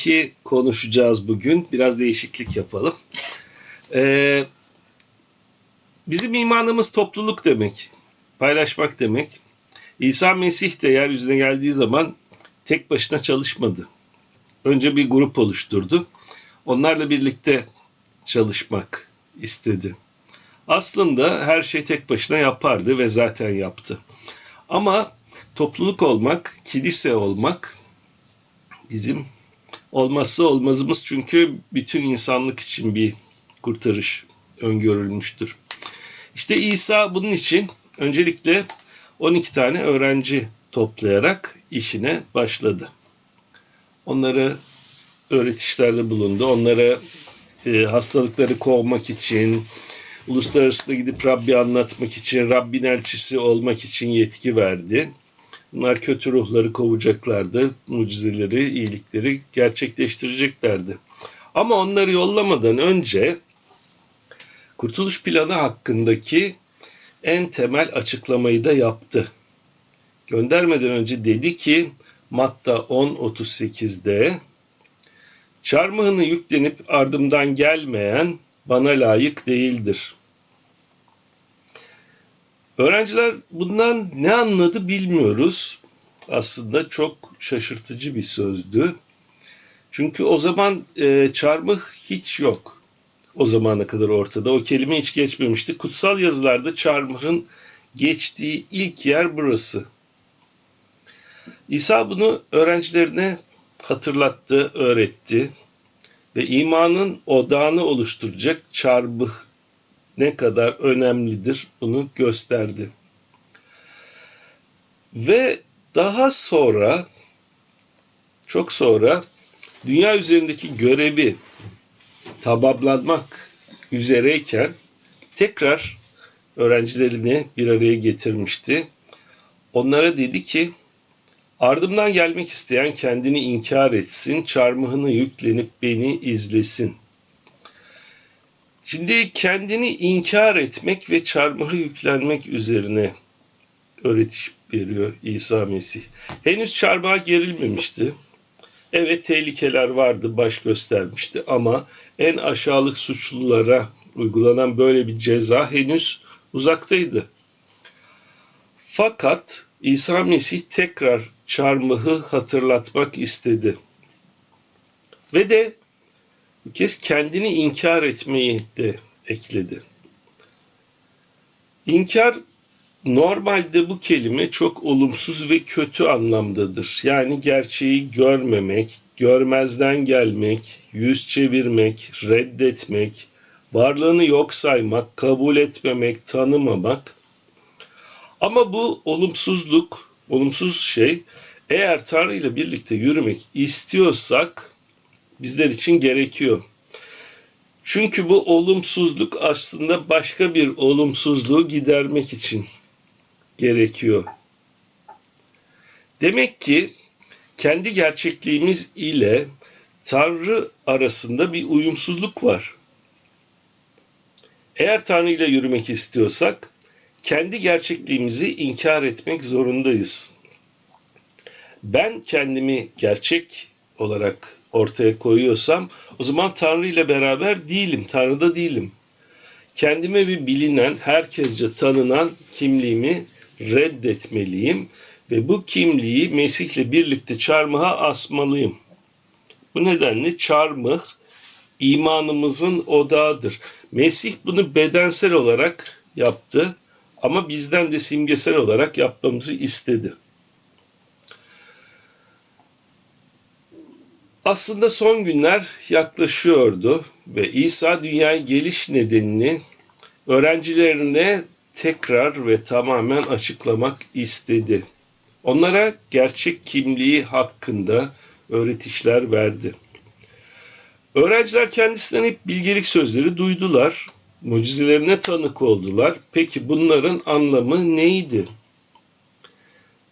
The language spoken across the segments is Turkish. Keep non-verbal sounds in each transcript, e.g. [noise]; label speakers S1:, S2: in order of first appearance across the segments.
S1: Mesih'i konuşacağız bugün. Biraz değişiklik yapalım. Ee, bizim imanımız topluluk demek. Paylaşmak demek. İsa Mesih de yeryüzüne geldiği zaman tek başına çalışmadı. Önce bir grup oluşturdu. Onlarla birlikte çalışmak istedi. Aslında her şey tek başına yapardı ve zaten yaptı. Ama topluluk olmak, kilise olmak bizim olmazsa olmazımız çünkü bütün insanlık için bir kurtarış öngörülmüştür. İşte İsa bunun için öncelikle 12 tane öğrenci toplayarak işine başladı. Onları öğretişlerde bulundu. Onlara e, hastalıkları kovmak için, uluslararası gidip Rabbi anlatmak için, Rabbin elçisi olmak için yetki verdi. Bunlar kötü ruhları kovacaklardı, mucizeleri, iyilikleri gerçekleştireceklerdi. Ama onları yollamadan önce kurtuluş planı hakkındaki en temel açıklamayı da yaptı. Göndermeden önce dedi ki Matta 10.38'de Çarmıhını yüklenip ardımdan gelmeyen bana layık değildir. Öğrenciler bundan ne anladı bilmiyoruz. Aslında çok şaşırtıcı bir sözdü. Çünkü o zaman e, çarmıh hiç yok. O zamana kadar ortada. O kelime hiç geçmemişti. Kutsal yazılarda çarmıhın geçtiği ilk yer burası. İsa bunu öğrencilerine hatırlattı, öğretti ve imanın odağını oluşturacak çarmıh ne kadar önemlidir bunu gösterdi. Ve daha sonra çok sonra dünya üzerindeki görevi tamamlanmak üzereyken tekrar öğrencilerini bir araya getirmişti. Onlara dedi ki ardımdan gelmek isteyen kendini inkar etsin, çarmıhını yüklenip beni izlesin. Şimdi kendini inkar etmek ve çarmıha yüklenmek üzerine öğretiş veriyor İsa Mesih. Henüz çarmıha gerilmemişti. Evet tehlikeler vardı, baş göstermişti ama en aşağılık suçlulara uygulanan böyle bir ceza henüz uzaktaydı. Fakat İsa Mesih tekrar çarmıhı hatırlatmak istedi. Ve de bu kez kendini inkar etmeyi de ekledi. İnkar normalde bu kelime çok olumsuz ve kötü anlamdadır. Yani gerçeği görmemek, görmezden gelmek, yüz çevirmek, reddetmek, varlığını yok saymak, kabul etmemek, tanımamak. Ama bu olumsuzluk, olumsuz şey eğer Tanrı ile birlikte yürümek istiyorsak bizler için gerekiyor. Çünkü bu olumsuzluk aslında başka bir olumsuzluğu gidermek için gerekiyor. Demek ki kendi gerçekliğimiz ile Tanrı arasında bir uyumsuzluk var. Eğer Tanrı ile yürümek istiyorsak kendi gerçekliğimizi inkar etmek zorundayız. Ben kendimi gerçek olarak ortaya koyuyorsam o zaman Tanrı ile beraber değilim, Tanrı'da değilim. Kendime bir bilinen, herkesce tanınan kimliğimi reddetmeliyim ve bu kimliği Mesih'le birlikte çarmıha asmalıyım. Bu nedenle çarmıh imanımızın odağıdır. Mesih bunu bedensel olarak yaptı ama bizden de simgesel olarak yapmamızı istedi. Aslında son günler yaklaşıyordu ve İsa dünyaya geliş nedenini öğrencilerine tekrar ve tamamen açıklamak istedi. Onlara gerçek kimliği hakkında öğretişler verdi. Öğrenciler kendisinden hep bilgelik sözleri duydular, mucizelerine tanık oldular. Peki bunların anlamı neydi?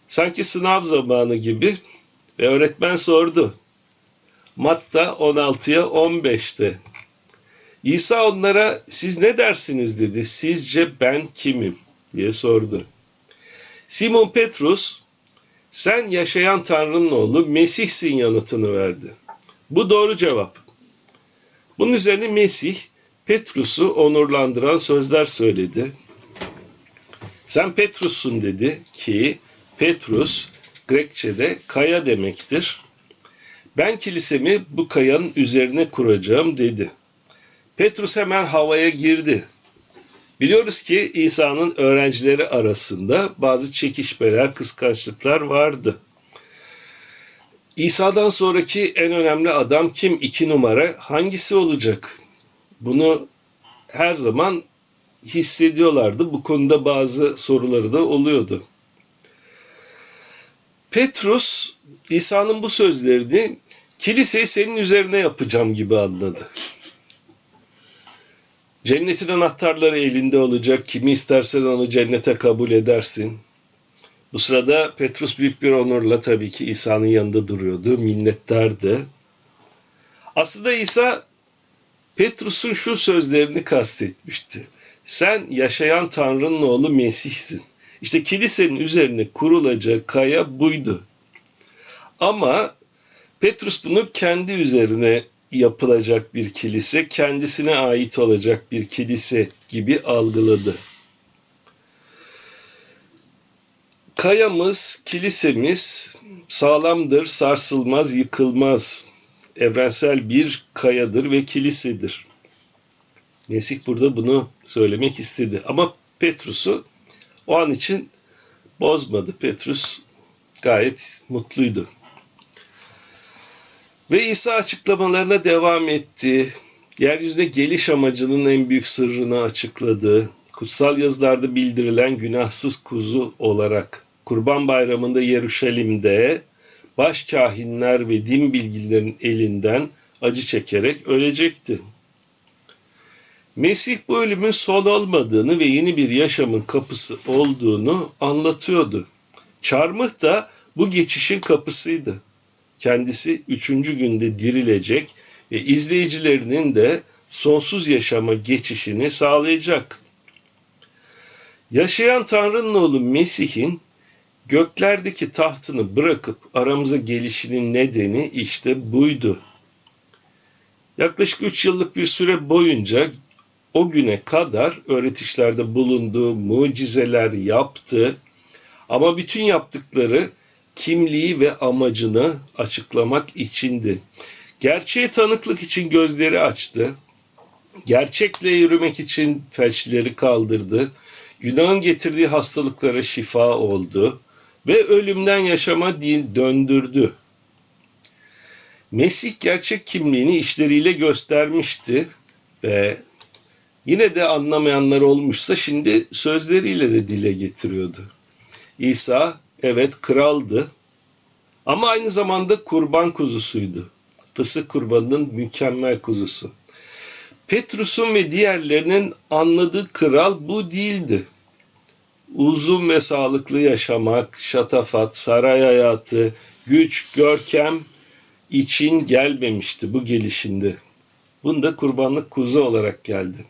S1: Sanki sınav zamanı gibi ve öğretmen sordu. Matta 16'ya 15'te. İsa onlara siz ne dersiniz dedi. Sizce ben kimim diye sordu. Simon Petrus sen yaşayan Tanrı'nın oğlu Mesih'sin yanıtını verdi. Bu doğru cevap. Bunun üzerine Mesih Petrus'u onurlandıran sözler söyledi. Sen Petrus'sun dedi ki Petrus Grekçe'de kaya demektir. Ben kilisemi bu kayanın üzerine kuracağım dedi. Petrus hemen havaya girdi. Biliyoruz ki İsa'nın öğrencileri arasında bazı çekişmeler, kıskançlıklar vardı. İsa'dan sonraki en önemli adam kim? İki numara hangisi olacak? Bunu her zaman hissediyorlardı. Bu konuda bazı soruları da oluyordu. Petrus İsa'nın bu sözlerini kiliseyi senin üzerine yapacağım gibi anladı. Cennetin anahtarları elinde olacak. Kimi istersen onu cennete kabul edersin. Bu sırada Petrus büyük bir onurla tabii ki İsa'nın yanında duruyordu. Minnettardı. Aslında İsa Petrus'un şu sözlerini kastetmişti. Sen yaşayan Tanrı'nın oğlu Mesih'sin. İşte kilisenin üzerine kurulacak kaya buydu. Ama Petrus bunu kendi üzerine yapılacak bir kilise, kendisine ait olacak bir kilise gibi algıladı. Kayamız, kilisemiz sağlamdır, sarsılmaz, yıkılmaz. Evrensel bir kayadır ve kilisedir. Mesih burada bunu söylemek istedi. Ama Petrus'u o an için bozmadı. Petrus gayet mutluydu. Ve İsa açıklamalarına devam etti. Yeryüzüne geliş amacının en büyük sırrını açıkladı. Kutsal yazılarda bildirilen günahsız kuzu olarak Kurban Bayramı'nda Yeruşalim'de baş kahinler ve din bilgilerin elinden acı çekerek ölecekti. Mesih bu ölümün son olmadığını ve yeni bir yaşamın kapısı olduğunu anlatıyordu. Çarmıh da bu geçişin kapısıydı. Kendisi üçüncü günde dirilecek ve izleyicilerinin de sonsuz yaşama geçişini sağlayacak. Yaşayan Tanrı'nın oğlu Mesih'in göklerdeki tahtını bırakıp aramıza gelişinin nedeni işte buydu. Yaklaşık üç yıllık bir süre boyunca o güne kadar öğretişlerde bulunduğu mucizeler yaptı. Ama bütün yaptıkları kimliği ve amacını açıklamak içindi. Gerçeğe tanıklık için gözleri açtı. Gerçekle yürümek için felçleri kaldırdı. Günahın getirdiği hastalıklara şifa oldu ve ölümden yaşama döndürdü. Mesih gerçek kimliğini işleriyle göstermişti ve yine de anlamayanlar olmuşsa şimdi sözleriyle de dile getiriyordu. İsa evet kraldı ama aynı zamanda kurban kuzusuydu. Fısık kurbanının mükemmel kuzusu. Petrus'un ve diğerlerinin anladığı kral bu değildi. Uzun ve sağlıklı yaşamak, şatafat, saray hayatı, güç, görkem için gelmemişti bu gelişinde. Bunda kurbanlık kuzu olarak geldi.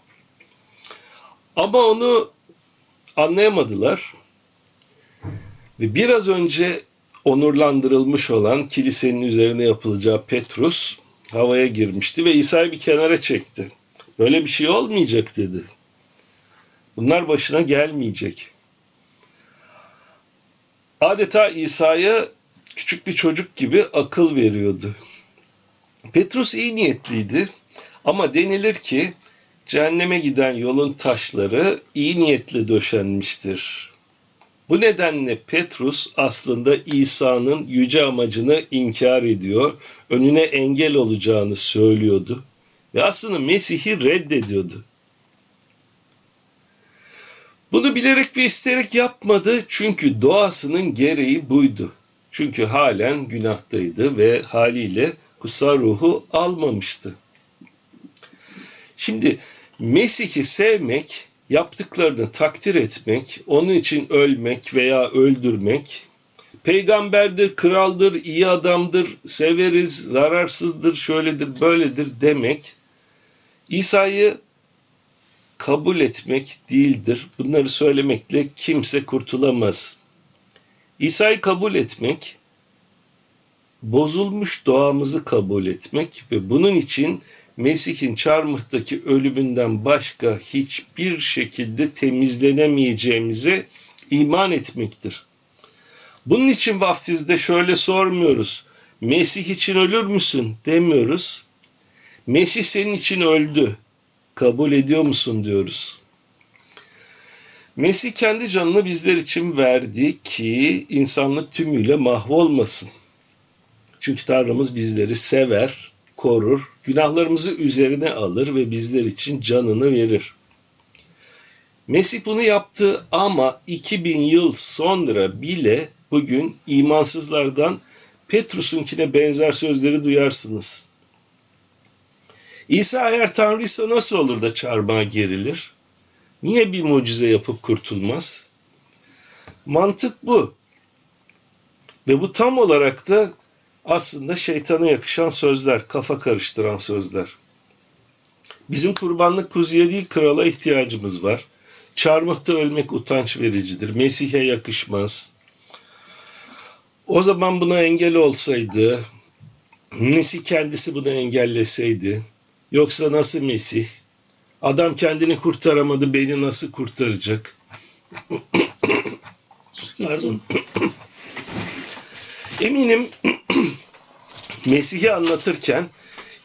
S1: Ama onu anlayamadılar. Biraz önce onurlandırılmış olan kilisenin üzerine yapılacağı Petrus havaya girmişti ve İsa'yı bir kenara çekti. Böyle bir şey olmayacak dedi. Bunlar başına gelmeyecek. Adeta İsa'ya küçük bir çocuk gibi akıl veriyordu. Petrus iyi niyetliydi ama denilir ki cehenneme giden yolun taşları iyi niyetle döşenmiştir. Bu nedenle Petrus aslında İsa'nın yüce amacını inkar ediyor, önüne engel olacağını söylüyordu ve aslında Mesih'i reddediyordu. Bunu bilerek ve isteyerek yapmadı çünkü doğasının gereği buydu. Çünkü halen günahtaydı ve haliyle kutsal ruhu almamıştı. Şimdi Mesih'i sevmek, yaptıklarını takdir etmek, onun için ölmek veya öldürmek, peygamberdir, kraldır, iyi adamdır, severiz, zararsızdır, şöyledir, böyledir demek, İsa'yı kabul etmek değildir. Bunları söylemekle kimse kurtulamaz. İsa'yı kabul etmek, bozulmuş doğamızı kabul etmek ve bunun için Mesih'in çarmıhtaki ölümünden başka hiçbir şekilde temizlenemeyeceğimize iman etmektir. Bunun için vaftizde şöyle sormuyoruz. Mesih için ölür müsün demiyoruz. Mesih senin için öldü. Kabul ediyor musun diyoruz. Mesih kendi canını bizler için verdi ki insanlık tümüyle mahvolmasın. Çünkü Tanrımız bizleri sever, korur, günahlarımızı üzerine alır ve bizler için canını verir. Mesih bunu yaptı ama 2000 yıl sonra bile bugün imansızlardan Petrus'unkine benzer sözleri duyarsınız. İsa eğer Tanrıysa nasıl olur da çarmıha gerilir? Niye bir mucize yapıp kurtulmaz? Mantık bu. Ve bu tam olarak da aslında şeytana yakışan sözler, kafa karıştıran sözler. Bizim kurbanlık kuzuya değil krala ihtiyacımız var. Çarmıhta ölmek utanç vericidir. Mesih'e yakışmaz. O zaman buna engel olsaydı, Mesih kendisi bunu engelleseydi, yoksa nasıl Mesih? Adam kendini kurtaramadı, beni nasıl kurtaracak? Pardon. Eminim Mesih'i anlatırken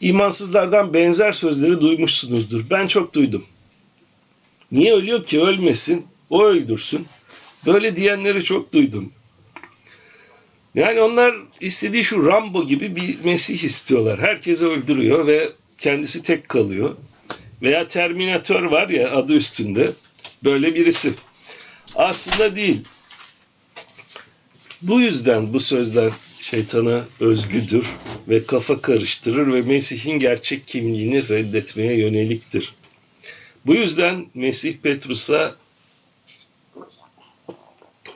S1: imansızlardan benzer sözleri duymuşsunuzdur. Ben çok duydum. Niye ölüyor ki ölmesin, o öldürsün. Böyle diyenleri çok duydum. Yani onlar istediği şu Rambo gibi bir Mesih istiyorlar. Herkesi öldürüyor ve kendisi tek kalıyor. Veya Terminator var ya adı üstünde. Böyle birisi. Aslında değil. Bu yüzden bu sözler şeytana özgüdür ve kafa karıştırır ve Mesih'in gerçek kimliğini reddetmeye yöneliktir. Bu yüzden Mesih Petrus'a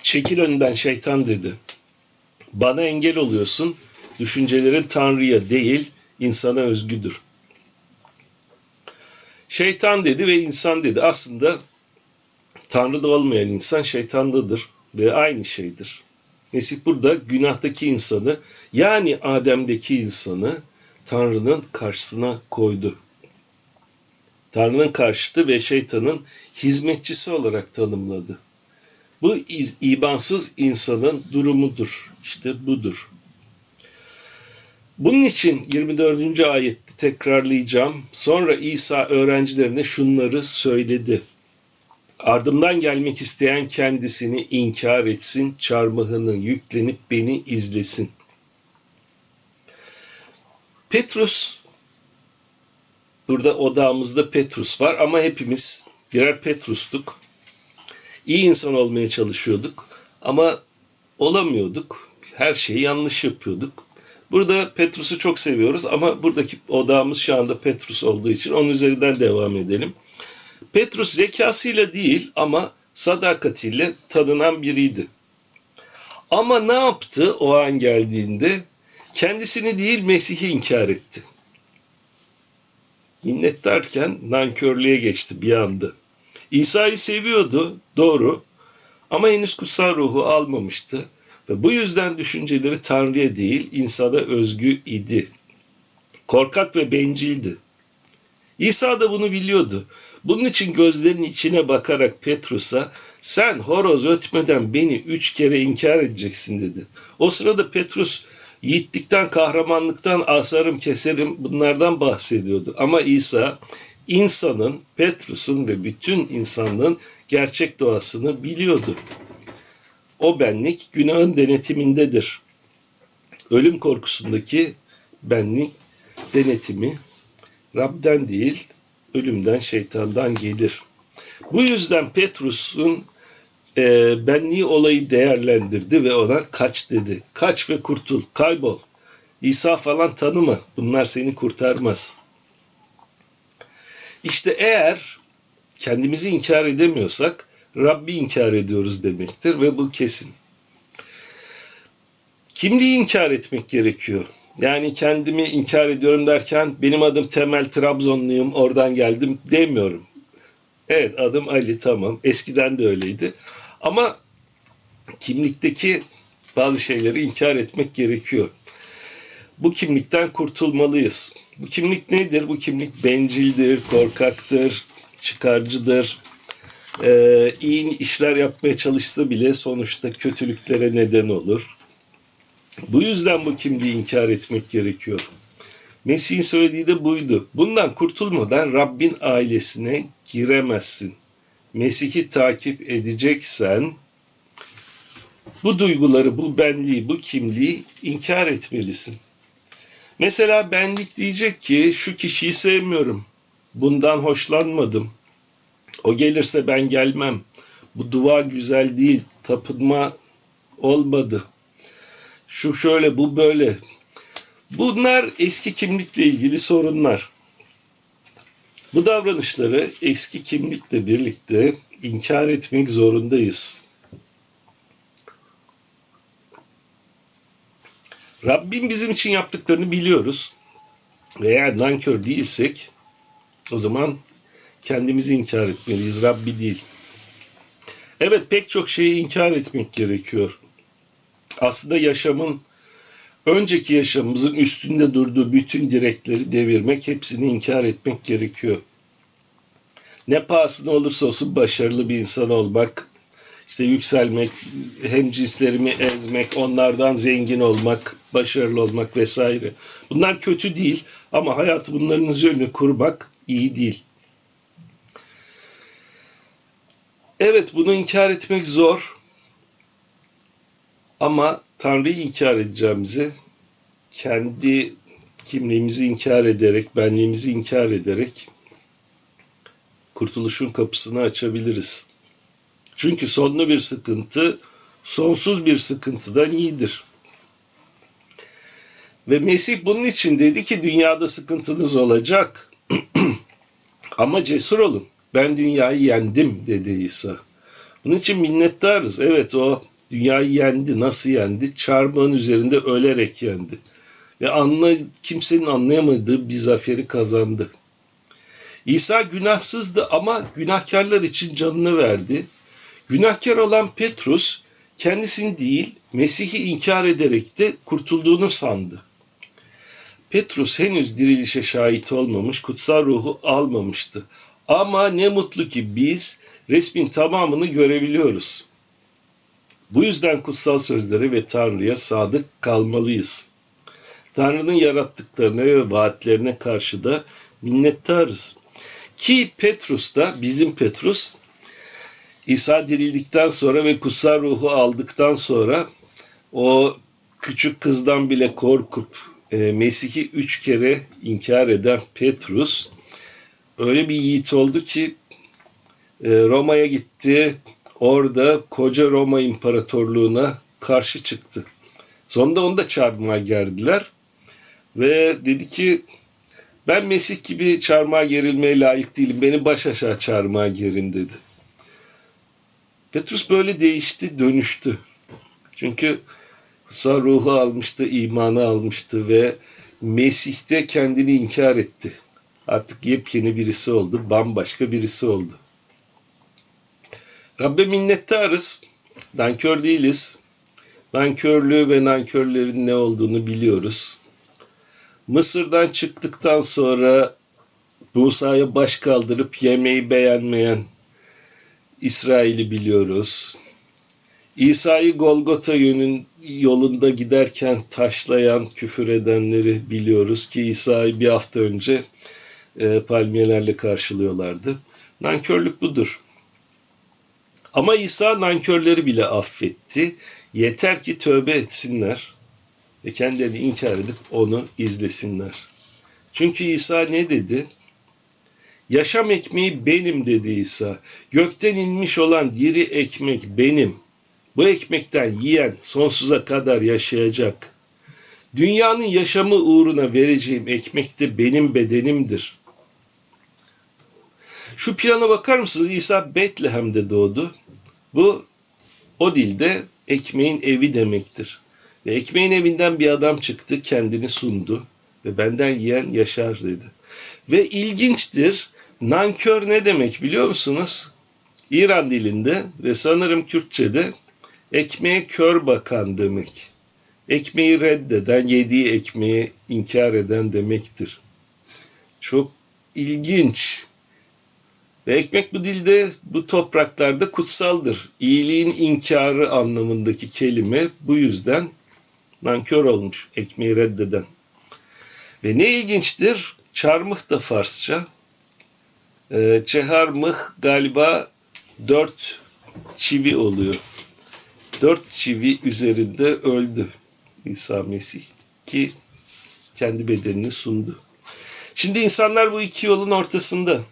S1: çekil önden şeytan dedi. Bana engel oluyorsun. Düşüncelerin Tanrı'ya değil insana özgüdür. Şeytan dedi ve insan dedi. Aslında Tanrı'da olmayan insan şeytandadır ve aynı şeydir. Mesih burada günahtaki insanı yani Adem'deki insanı Tanrı'nın karşısına koydu. Tanrı'nın karşıtı ve şeytanın hizmetçisi olarak tanımladı. Bu ibansız insanın durumudur. İşte budur. Bunun için 24. ayette tekrarlayacağım. Sonra İsa öğrencilerine şunları söyledi. Ardımdan gelmek isteyen kendisini inkar etsin, çarmıhını yüklenip beni izlesin. Petrus, burada odamızda Petrus var ama hepimiz birer Petrus'tuk. İyi insan olmaya çalışıyorduk ama olamıyorduk. Her şeyi yanlış yapıyorduk. Burada Petrus'u çok seviyoruz ama buradaki odamız şu anda Petrus olduğu için onun üzerinden devam edelim. Petrus zekasıyla değil ama sadakatiyle tanınan biriydi. Ama ne yaptı o an geldiğinde? Kendisini değil Mesih'i inkar etti. Minnettarken nankörlüğe geçti bir anda. İsa'yı seviyordu, doğru. Ama henüz kutsal ruhu almamıştı. Ve bu yüzden düşünceleri Tanrı'ya değil, insana özgü idi. Korkak ve bencildi. İsa da bunu biliyordu. Bunun için gözlerinin içine bakarak Petrus'a sen horoz ötmeden beni üç kere inkar edeceksin dedi. O sırada Petrus yiğitlikten, kahramanlıktan asarım keserim bunlardan bahsediyordu. Ama İsa insanın, Petrus'un ve bütün insanlığın gerçek doğasını biliyordu. O benlik günahın denetimindedir. Ölüm korkusundaki benlik denetimi Rab'den değil, ölümden, şeytandan gelir. Bu yüzden Petrus'un e, benliği olayı değerlendirdi ve ona kaç dedi. Kaç ve kurtul, kaybol. İsa falan tanıma, bunlar seni kurtarmaz. İşte eğer kendimizi inkar edemiyorsak Rabbi inkar ediyoruz demektir ve bu kesin. Kimliği inkar etmek gerekiyor. Yani kendimi inkar ediyorum derken benim adım Temel Trabzonluyum oradan geldim demiyorum. Evet adım Ali tamam eskiden de öyleydi. Ama kimlikteki bazı şeyleri inkar etmek gerekiyor. bu kimlikten kurtulmalıyız. Bu kimlik nedir? Bu kimlik bencildir, korkaktır, çıkarcıdır. Ee, iyi işler yapmaya çalışsa bile sonuçta kötülüklere neden olur. Bu yüzden bu kimliği inkar etmek gerekiyor. Mesih'in söylediği de buydu. Bundan kurtulmadan Rabbin ailesine giremezsin. Mesih'i takip edeceksen bu duyguları, bu benliği, bu kimliği inkar etmelisin. Mesela benlik diyecek ki şu kişiyi sevmiyorum. Bundan hoşlanmadım. O gelirse ben gelmem. Bu dua güzel değil. Tapınma olmadı. Şu şöyle, bu böyle. Bunlar eski kimlikle ilgili sorunlar. Bu davranışları eski kimlikle birlikte inkar etmek zorundayız. Rabbim bizim için yaptıklarını biliyoruz. Eğer nankör değilsek o zaman kendimizi inkar etmeliyiz. Rabbi değil. Evet pek çok şeyi inkar etmek gerekiyor. Aslında yaşamın önceki yaşamımızın üstünde durduğu bütün direkleri devirmek, hepsini inkar etmek gerekiyor. Ne pahasına olursa olsun başarılı bir insan olmak, işte yükselmek, hem cinslerimi ezmek, onlardan zengin olmak, başarılı olmak vesaire. Bunlar kötü değil ama hayatı bunların üzerine kurmak iyi değil. Evet bunu inkar etmek zor ama Tanrı'yı inkar edeceğimizi kendi kimliğimizi inkar ederek, benliğimizi inkar ederek kurtuluşun kapısını açabiliriz. Çünkü sonlu bir sıkıntı sonsuz bir sıkıntıdan iyidir. Ve Mesih bunun için dedi ki dünyada sıkıntınız olacak. [clears throat] Ama cesur olun. Ben dünyayı yendim dedi İsa. Bunun için minnettarız. Evet o dünyayı yendi. Nasıl yendi? Çarmıhın üzerinde ölerek yendi. Ve anla, kimsenin anlayamadığı bir zaferi kazandı. İsa günahsızdı ama günahkarlar için canını verdi. Günahkar olan Petrus kendisini değil Mesih'i inkar ederek de kurtulduğunu sandı. Petrus henüz dirilişe şahit olmamış, kutsal ruhu almamıştı. Ama ne mutlu ki biz resmin tamamını görebiliyoruz. Bu yüzden kutsal sözlere ve Tanrı'ya sadık kalmalıyız. Tanrı'nın yarattıklarına ve vaatlerine karşı da minnettarız. Ki Petrus da bizim Petrus İsa dirildikten sonra ve kutsal ruhu aldıktan sonra o küçük kızdan bile korkup e, Mesih'i üç kere inkar eden Petrus öyle bir yiğit oldu ki e, Roma'ya gitti. Orada koca Roma İmparatorluğu'na karşı çıktı. Sonunda onu da çarmıha gerdiler. Ve dedi ki ben Mesih gibi çarmıha gerilmeye layık değilim. Beni baş aşağı çarmıha gerin dedi. Petrus böyle değişti, dönüştü. Çünkü kutsal ruhu almıştı, imanı almıştı ve Mesih'te kendini inkar etti. Artık yepyeni birisi oldu, bambaşka birisi oldu. Rabbe minnettarız, nankör değiliz. Nankörlüğü ve nankörlerin ne olduğunu biliyoruz. Mısır'dan çıktıktan sonra Musa'ya baş kaldırıp yemeği beğenmeyen İsrail'i biliyoruz. İsa'yı Golgota yönün yolunda giderken taşlayan, küfür edenleri biliyoruz ki İsa'yı bir hafta önce e, palmiyelerle karşılıyorlardı. Nankörlük budur. Ama İsa nankörleri bile affetti. Yeter ki tövbe etsinler ve kendilerini inkar edip onu izlesinler. Çünkü İsa ne dedi? Yaşam ekmeği benim dedi İsa. Gökten inmiş olan diri ekmek benim. Bu ekmekten yiyen sonsuza kadar yaşayacak. Dünyanın yaşamı uğruna vereceğim ekmek de benim bedenimdir. Şu plana bakar mısınız? İsa Betlehem'de doğdu. Bu o dilde ekmeğin evi demektir. Ve ekmeğin evinden bir adam çıktı, kendini sundu ve benden yiyen yaşar dedi. Ve ilginçtir, nankör ne demek biliyor musunuz? İran dilinde ve sanırım Kürtçe'de ekmeğe kör bakan demek. ekmeği reddeden, yediği ekmeği inkar eden demektir. Çok ilginç. Ve ekmek bu dilde, bu topraklarda kutsaldır. İyiliğin inkarı anlamındaki kelime bu yüzden nankör olmuş, ekmeği reddeden. Ve ne ilginçtir, çarmıh da Farsça. Ee, çeharmıh galiba dört çivi oluyor. Dört çivi üzerinde öldü İsa Mesih ki kendi bedenini sundu. Şimdi insanlar bu iki yolun ortasında.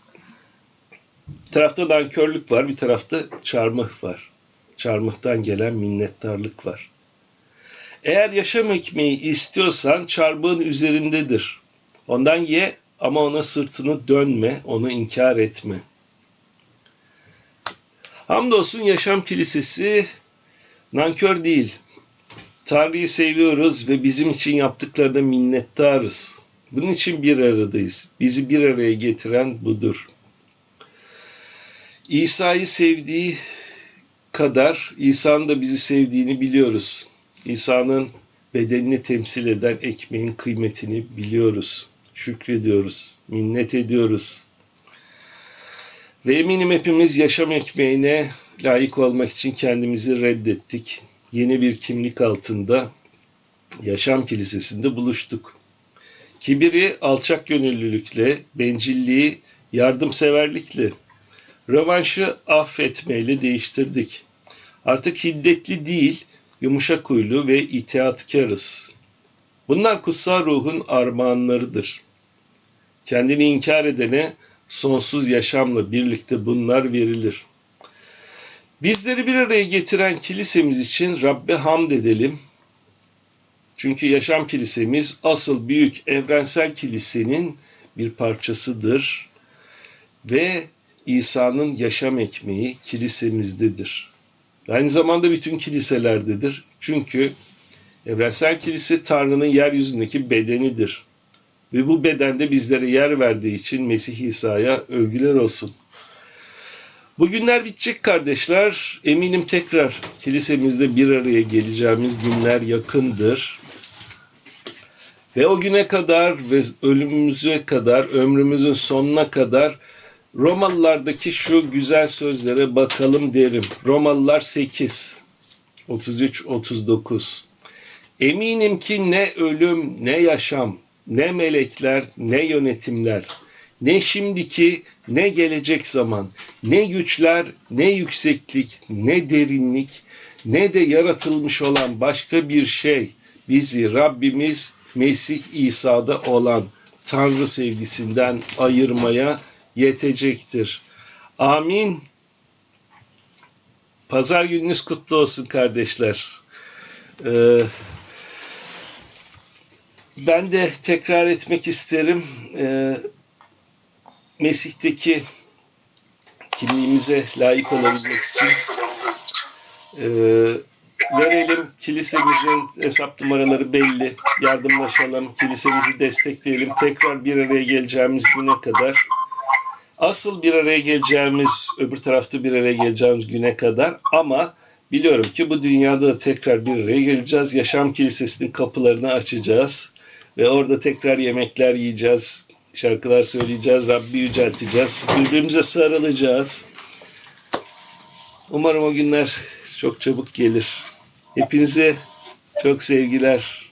S1: Bir tarafta nankörlük var, bir tarafta çarmıh var. Çarmıhtan gelen minnettarlık var. Eğer yaşam ekmeği istiyorsan çarmıhın üzerindedir. Ondan ye ama ona sırtını dönme, onu inkar etme. Hamdolsun Yaşam Kilisesi nankör değil. Tanrı'yı seviyoruz ve bizim için yaptıklarına minnettarız. Bunun için bir aradayız. Bizi bir araya getiren budur. İsa'yı sevdiği kadar İsa'nın da bizi sevdiğini biliyoruz. İsa'nın bedenini temsil eden ekmeğin kıymetini biliyoruz. Şükrediyoruz, minnet ediyoruz. Ve eminim hepimiz yaşam ekmeğine layık olmak için kendimizi reddettik. Yeni bir kimlik altında yaşam kilisesinde buluştuk. Kibiri alçak gönüllülükle, bencilliği yardımseverlikle, rövanşı affetmeyle değiştirdik. Artık hiddetli değil, yumuşak huylu ve itaatkarız. Bunlar kutsal ruhun armağanlarıdır. Kendini inkar edene sonsuz yaşamla birlikte bunlar verilir. Bizleri bir araya getiren kilisemiz için Rabbe hamd edelim. Çünkü yaşam kilisemiz asıl büyük evrensel kilisenin bir parçasıdır ve İsa'nın yaşam ekmeği kilisemizdedir. Aynı zamanda bütün kiliselerdedir. Çünkü evrensel kilise Tanrı'nın yeryüzündeki bedenidir. Ve bu bedende bizlere yer verdiği için Mesih İsa'ya övgüler olsun. Bugünler bitecek kardeşler. Eminim tekrar kilisemizde bir araya geleceğimiz günler yakındır. Ve o güne kadar ve ölümümüze kadar, ömrümüzün sonuna kadar Romalılardaki şu güzel sözlere bakalım derim. Romalılar 8, 33-39. Eminim ki ne ölüm, ne yaşam, ne melekler, ne yönetimler, ne şimdiki, ne gelecek zaman, ne güçler, ne yükseklik, ne derinlik, ne de yaratılmış olan başka bir şey bizi Rabbimiz Mesih İsa'da olan Tanrı sevgisinden ayırmaya yetecektir. Amin. Pazar gününüz kutlu olsun kardeşler. Ee, ben de tekrar etmek isterim. Ee, Mesih'teki kimliğimize layık olabilmek için e, verelim. Kilisemizin hesap numaraları belli. Yardımlaşalım. Kilisemizi destekleyelim. Tekrar bir araya geleceğimiz güne kadar. Asıl bir araya geleceğimiz, öbür tarafta bir araya geleceğimiz güne kadar ama biliyorum ki bu dünyada da tekrar bir araya geleceğiz. Yaşam Kilisesi'nin kapılarını açacağız ve orada tekrar yemekler yiyeceğiz, şarkılar söyleyeceğiz, Rabbi yücelteceğiz, birbirimize sarılacağız. Umarım o günler çok çabuk gelir. Hepinize çok sevgiler.